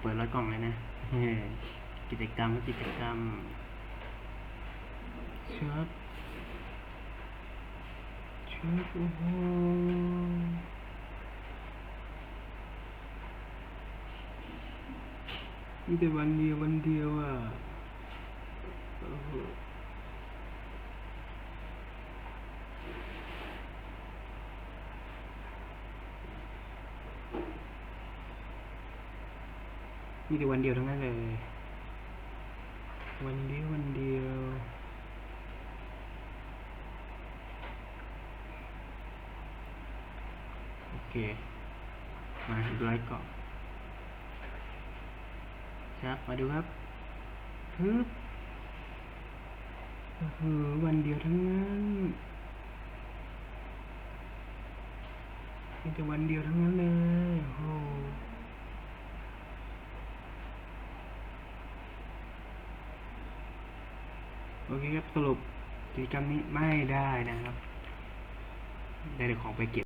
เปิดแล้วกล่องเลยนะ กิจกรรมกิจกรรมเชิดเชิดโอ้โหมีแต่วันเดียววันเดียวอะ มีแต่วันเดียวทั้งนั้นเลย วันเดียววันเดียวโอเค มาดูไลค์ก่อนครับมาดูครับฮึบโอ้โหวันเดียวทั้งนั้นมีแต่วันเดียวทั้งนั้นเลยโอ้ โอเคครับสรุปกิจกรรมนี้ไม่ได้นะครับ ได้แต่ของไปเก็บ